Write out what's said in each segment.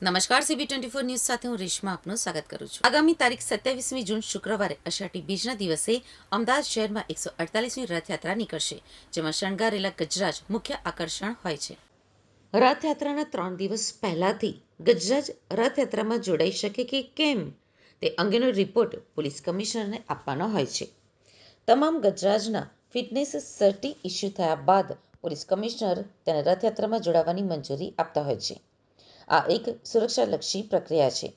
નમસ્કાર CB twenty four news સાથે હું રેશમા આપનું સ્વાગત કરું છું. આગામી તારીખ સત્યાવીસમી જૂન શુક્રવારે અષાઢી બીજના દિવસે અમદાવાદ શહેરમાં એકસો અડતાલીસમી રથયાત્રા નીકળશે, જેમાં શણગારેલા ગજરાજ મુખ્ય આકર્ષણ હોય છે. રથયાત્રાના ત્રણ દિવસ પહેલાથી ગજરાજ રથયાત્રામાં જોડાઈ શકે કે કેમ? તે અંગેનો રિપોર્ટ પોલીસ કમિશનરને આપવાનો હોય છે. તમામ ગજરાજના ફિટનેસ સર્ટી ઇસ્યુ થયા બાદ પોલીસ કમિશનર તેને રથયાત્રામાં જોડાવાની મંજૂરી આપતા હોય છે. આ એક સુરક્ષાલક્ષી પ્રક્રિયા છે.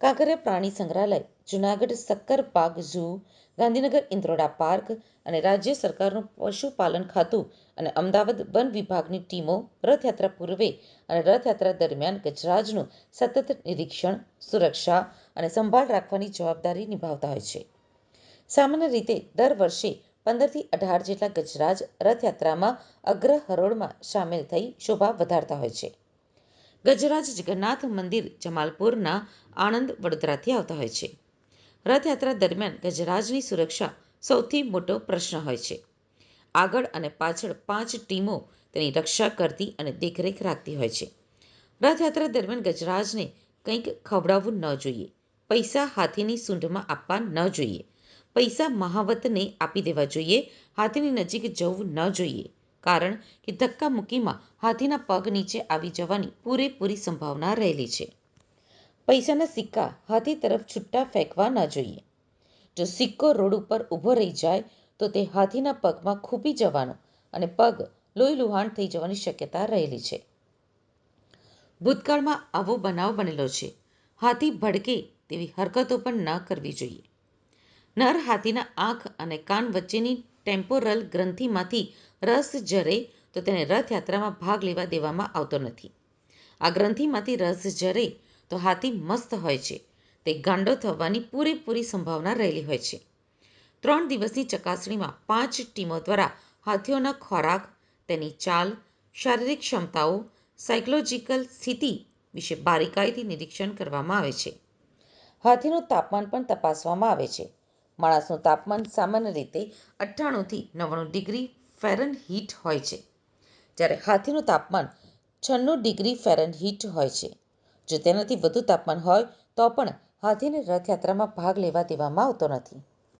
કાંકરિયા પ્રાણી સંગ્રહાલય, જૂનાગઢ સક્કર બાગ ઝૂ, ગાંધીનગર ઇન્દ્રોડા પાર્ક અને રાજ્ય સરકારનું પશુપાલન ખાતું અને અમદાવાદ વન વિભાગની ટીમો રથયાત્રા પૂર્વે અને રથયાત્રા દરમિયાન ગજરાજનું સતત નિરીક્ષણ, સુરક્ષા અને સંભાળ રાખવાની જવાબદારી નિભાવતા હોય છે. સામાન્ય રીતે દર વર્ષે પંદરથી અઢાર જેટલા ગજરાજ રથયાત્રામાં અગ્ર હરોળમાં સામેલ થઈ શોભા વધારતા હોય છે. ગજરાજ જગન્નાથ મંદિર જમાલપુરના આણંદ વડોદરાથી આવતા હોય છે. રથયાત્રા દરમિયાન ગજરાજની સુરક્ષા સૌથી મોટો પ્રશ્ન હોય છે. આગળ અને પાછળ પાંચ ટીમો તેની રક્ષા કરતી અને દેખરેખ રાખતી હોય છે. રથયાત્રા દરમિયાન ગજરાજને કંઈક ખવડાવવું ન જોઈએ. પૈસા હાથીની સૂંઢમાં આપવા ન જોઈએ. પૈસા મહાવતને આપી દેવા જોઈએ. હાથીની નજીક જવું ન જોઈએ. કારણ કે ધક્કા મૂકીમાં હાથીના પગ નીચે આવી જવાની પૂરેપૂરી સંભાવના રહેલી છે. પૈસાના સિક્કા હાથી તરફ છૂટા ફેંકવા ન જોઈએ. જો સિક્કો રોડ ઉપર ઊભો રહી જાય, તો તે હાથીના પગમાં ખૂબી જવાનો અને પગ લોહી લુહાણ થઈ જવાની શક્યતા રહેલી છે. ભૂતકાળમાં આવો બનાવ બનેલો છે. હાથી ભડકે તેવી હરકતો પણ ન કરવી જોઈએ. નર હાથીના આંખ અને કાન વચ્ચેની ટેમ્પોરલ ગ્રંથિમાંથી રસ ઝરે તો તેને રથયાત્રામાં ભાગ લેવા દેવામાં આવતો નથી. આ ગ્રંથિમાંથી રસ ઝરે તો હાથી મસ્ત હોય છે. તે ગાંડો થવાની પૂરેપૂરી સંભાવના રહેલી હોય છે. ત્રણ દિવસની ચકાસણીમાં પાંચ ટીમો દ્વારા હાથીઓના ખોરાક, તેની ચાલ, શારીરિક ક્ષમતાઓ, સાયકોલોજીકલ સ્થિતિ વિશે બારીકાઈથી નિરીક્ષણ કરવામાં આવે છે. હાથીનું તાપમાન પણ તપાસવામાં આવે છે. માણસનું તાપમાન સામાન્ય રીતે અઠ્ઠાણુંથી નવ્વાણું ડિગ્રી ફેરનહીટ હોય છે. જ્યારે હાથીનું તાપમાન છન્નું ડિગ્રી ફેરનહીટ હોય છે. જો તેનાથી વધુ તાપમાન હોય, તો પણ હાથીને રથયાત્રામાં ભાગ લેવા દેવામાં આવતો નથી.